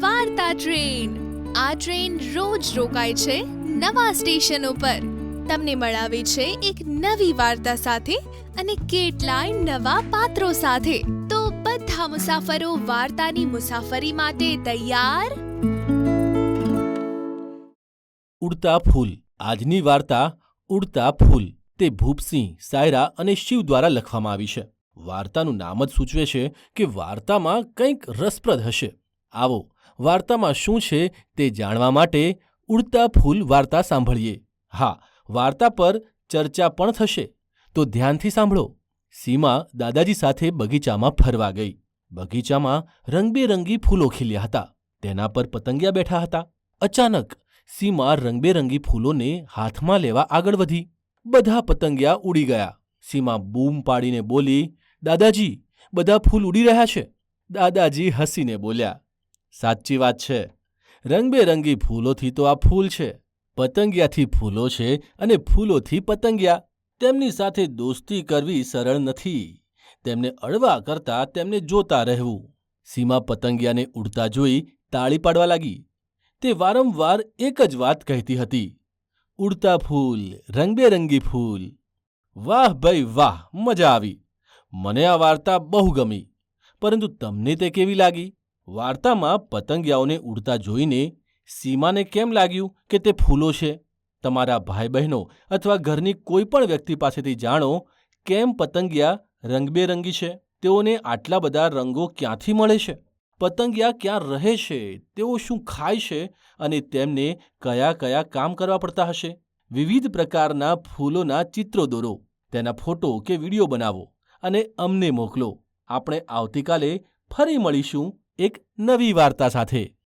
વાર્તા ટ્રેન. આ ટ્રેન રોજ રોકાય છે નવા સ્ટેશન ઉપર તમને મળાવે છે એક નવી વાર્તા સાથે અને કેટલાય નવા પાત્રો સાથે. તો બધા મુસાફરો વાર્તાની મુસાફરી માટે તૈયાર? ઉડતા ફૂલ. આજની વાર્તા ઉડતા ફૂલ. તે ભૂપસિંહ, સાયરા અને શિવ દ્વારા લખવામાં આવી છે. વાર્તાનું નામ જ સૂચવે છે કે વાર્તામાં કંઈક રસપ્રદ હશે. આવો, વાર્તામાં શું છે તે જાણવા માટે ઉડતા ફૂલ વાર્તા સાંભળીએ. હા, વાર્તા પર ચર્ચા પણ થશે. તો ધ્યાનથી સાંભળો. સીમા દાદાજી સાથે બગીચામાં ફરવા ગઈ. બગીચામાં રંગબેરંગી ફૂલો ખીલ્યા હતા. તેના પર પતંગિયા બેઠા હતા. અચાનક સીમા રંગબેરંગી ફૂલોને હાથમાં લેવા આગળ વધી. બધા પતંગિયા ઉડી ગયા. સીમા બૂમ પાડીને બોલી, દાદાજી, બધા ફૂલ ઉડી રહ્યા છે. દાદાજી હસીને બોલ્યા સાચી વાત છે. રંગબેરંગી ફૂલોથી તો આ ફૂલ છે. પતંગિયાથી ફૂલો છે અને ફૂલોથી પતંગિયા. તેમની સાથે દોસ્તી કરવી સરળ નથી. તેમને અડવા કરતા તેમને જોતા રહેવું. સીમા પતંગિયાને ઉડતા જોઈ તાળી પાડવા લાગી. તે વારંવાર એક જ વાત કહેતી હતી. ઉડતા ફૂલ, રંગબેરંગી ફૂલ. વાહ ભાઈ વાહ, મજા આવી. મને આ વાર્તા બહુ ગમી. પરંતુ તમને તે કેવી લાગી? વાર્તામાં પતંગિયાઓને ઉડતા જોઈને સીમાને કેમ લાગ્યું કે તે ફૂલો છે? તમારા ભાઈ બહેનો અથવા ઘરની કોઈ પણ વ્યક્તિ પાસેથી જાણો, કેમ પતંગિયા રંગબેરંગી છે? તેઓને આટલા બધા રંગો ક્યાંથી મળે છે? પતંગિયા ક્યાં રહે છે? તેઓ શું ખાય છે? અને તેમને કયા કયા કામ કરવા પડતા હશે? વિવિધ પ્રકારના ફૂલોના ચિત્રો દોરો, તેના ફોટો કે વીડિયો બનાવો અને અમને મોકલો. આપણે આવતીકાલે ફરી મળીશું. એક નવી વાર્તા સાથે.